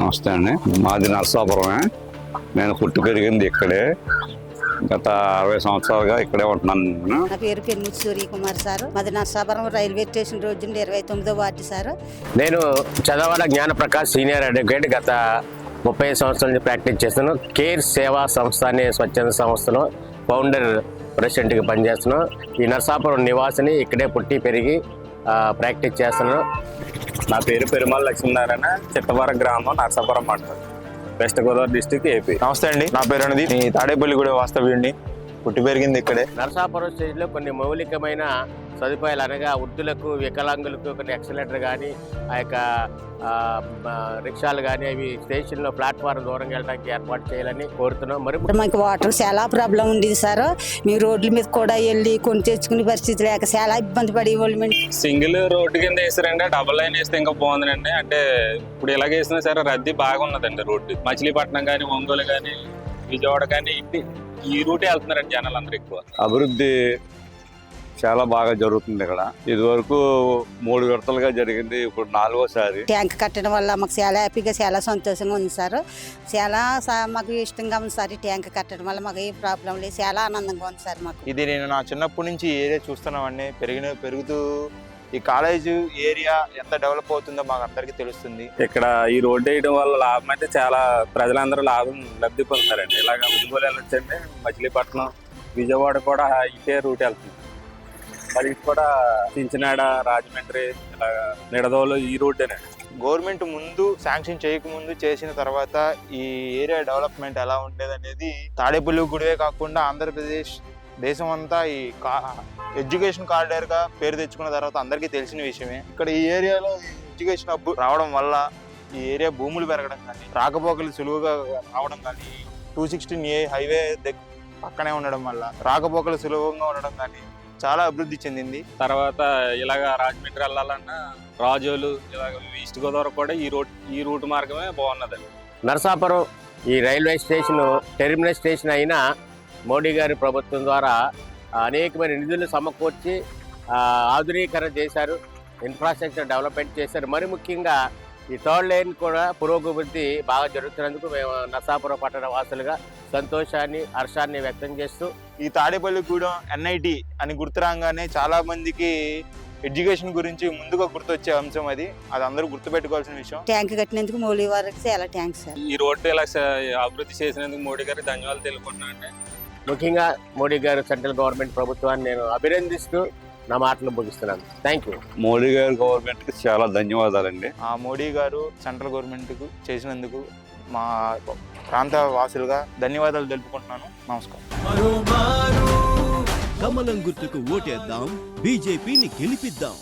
నమస్తే అండి. మాది నరసాపురమే. నేను పుట్టి పెరిగింది ఇక్కడే. గత అరవై సంవత్సరాలుగా ఇక్కడే ఉంటున్నాను నేను. నా పేరు పెన్నుటి సూర్యకుమార్ సార్. మాది నర్సాపురం రైల్వే స్టేషన్ రోజు నుండి ఇరవై తొమ్మిదో వార్డు సార్. నేను చదవాడ జ్ఞానప్రకాష్ సీనియర్ అడ్వకేట్ గత ముప్పై సంవత్సరాల నుంచి ప్రాక్టీస్ చేస్తున్నాను. కేర్ సేవా సంస్థ అనే స్వచ్ఛంద సంస్థలో ఫౌండర్ ప్రెసిడెంట్గా పనిచేస్తున్నాను. ఈ నరసాపురం నివాసిని ఇక్కడే పుట్టి పెరిగి ప్రాక్టీస్ చేస్తున్నాను. నా పేరు పెరుమాల్ లక్ష్మీనారాయణ చిట్టవరం గ్రామం నరసాపురం మండలం. West Godavari district AP. నమస్తే అండి నా పేరు అనేది నేను తాడేపల్లిగూడెం వాస్తవ్యుడిని పుట్టి పెరిగింది ఇక్కడే. నరసాపురం స్టేజ్లో కొన్ని మౌలికమైన సదుపాయాలు అనగా వృద్ధులకు వికలాంగులకు కొన్ని ఎక్సలేటర్ కానీ ఆ యొక్క రిక్షాలు కానీ అవి స్టేషన్లో ప్లాట్ఫారం దూరంగా వెళ్ళడానికి ఏర్పాటు చేయాలని కోరుతున్నాం. మరి ఇప్పుడు మాకు వాటర్ చాలా ప్రాబ్లం ఉండేది సార్. మేము రోడ్ల మీద కూడా వెళ్ళి కొని తెచ్చుకునే పరిస్థితి లేక చాలా ఇబ్బంది పడేవాళ్ళు మేము సింగిల్ రోడ్డు కింద వేసారండి డబుల్ లైన్ వేస్తే ఇంకా బాగుందండి. అంటే ఇప్పుడు ఇలాగ వేసినా సరే రద్దీ బాగా ఉన్నదండి రోడ్డు. మచిలీపట్నం కానీ ఒంగోలు కానీ విజయవాడ కానీ ఇటు ఈ రూటే వెళ్తున్నారండి జనాలు అందరూ ఎక్కువ. అభివృద్ధి చాలా బాగా జరుగుతుంది ఇక్కడ. ఇదివరకు మూడు విడతలుగా జరిగింది ఇప్పుడు నాలుగోసారి. ట్యాంక్ కట్టడం వల్ల మాకు చాలా హ్యాపీగా చాలా సంతోషంగా ఉంది సార్. చాలా మాకు ఇష్టంగా ఉంది సార్ ట్యాంక్ కట్టడం వల్ల మాకు ఏ ప్రాబ్లం లేదు చాలా ఆనందంగా ఉంది సార్ మాకు. ఇది నేను నా చిన్నప్పటి నుంచి ఏరియా చూస్తున్నామండి. పెరిగిన పెరుగుతూ ఈ కాలేజ్ ఏరియా ఎంత డెవలప్ అవుతుందో మాకు అందరికీ తెలుస్తుంది. ఇక్కడ ఈ రోడ్డు వేయడం వల్ల లాభం అయితే చాలా ప్రజలందరూ లాభం లబ్ధి పొందుతారండి. ఇలాగ ఒంగోలు వెళ్ళొచ్చండి మచిలీపట్నం విజయవాడ కూడా ఇదే రూట్ వెళ్తుంది. మరి కూడా చించినాడ రాజమండ్రి ఇలా నిడదోలు ఈ రూటేనండి గవర్నమెంట్ ముందు శాంక్షన్ చేయకముందు చేసిన తర్వాత ఈ ఏరియా డెవలప్మెంట్ ఎలా ఉండేది అనేది తాడేపల్లి గుడివే కాకుండా ఆంధ్రప్రదేశ్ దేశం అంతా ఈ కా ఎడ్యుకేషన్ కారిడార్గా పేరు తెచ్చుకున్న తర్వాత అందరికీ తెలిసిన విషయమే. ఇక్కడ ఈ ఏరియాలో ఎడ్యుకేషన్ హబ్ రావడం వల్ల ఈ ఏరియా భూములు పెరగడం కానీ రాకపోకలు సులువుగా రావడం కానీ టూ సిక్స్టీన్ ఏ హైవే దగ్గర పక్కనే ఉండడం వల్ల రాకపోకలు సులభంగా ఉండడం కానీ చాలా అభివృద్ధి చెందింది. తర్వాత ఇలాగ రాజమండ్రి వెళ్ళాలన్నా రాజోలు ఇలాగ ఈస్ట్ గోదావరి కూడా ఈ రూట్ ఈ రూట్ మార్గమే బాగున్నదండి. నరసాపురం ఈ రైల్వే స్టేషన్ టెర్మినల్ స్టేషన్ అయినా మోడీ గారి ప్రభుత్వం ద్వారా అనేకమైన నిధులు సమకూర్చి ఆ, ఆధునీకరణ చేశారు ఇన్ఫ్రాస్ట్రక్చర్ డెవలప్మెంట్ చేశారు. మరి ముఖ్యంగా ఈ థర్డ్ లైన్ కూడా పురోగతి బాగా జరుగుతున్నందుకు మేము నరసాపురం పట్టణ వాసులుగా సంతోషాన్ని హర్షాన్ని వ్యక్తం చేస్తూ ఈ తాడేపల్లిగూడెం ఎన్ఐటి అని గుర్తురాగానే చాలా మందికి ఎడ్యుకేషన్ గురించి ముందుగా గుర్తొచ్చే అంశం అది. అది అందరూ గుర్తుపెట్టుకోవాల్సిన విషయం. ట్యాంక్ కట్టినందుకు మౌలి వారికి చాలా థ్యాంక్స్ సార్. ఈ రోడ్డు ఇలా అభివృద్ధి చేసినందుకు మోడీ గారికి ధన్యవాదాలు తెలుపుకుంటున్నాను అండి. ముఖ్యంగా మోడీ గారు సెంట్రల్ గవర్నమెంట్ ప్రభుత్వాన్ని నేను అభినందిస్తూ నా మాటలు ముగిస్తున్నాను. థ్యాంక్ యూ మోడీ గారి గవర్నమెంట్కి చాలా ధన్యవాదాలండి. ఆ మోడీ గారు సెంట్రల్ గవర్నమెంట్కు చేసినందుకు మా ప్రాంత వాసులుగా ధన్యవాదాలు తెలుపుకుంటున్నాను. నమస్కారం. కమలం గుర్తుకు ఓటేద్దాం. బీజేపీని గెలిపిద్దాం.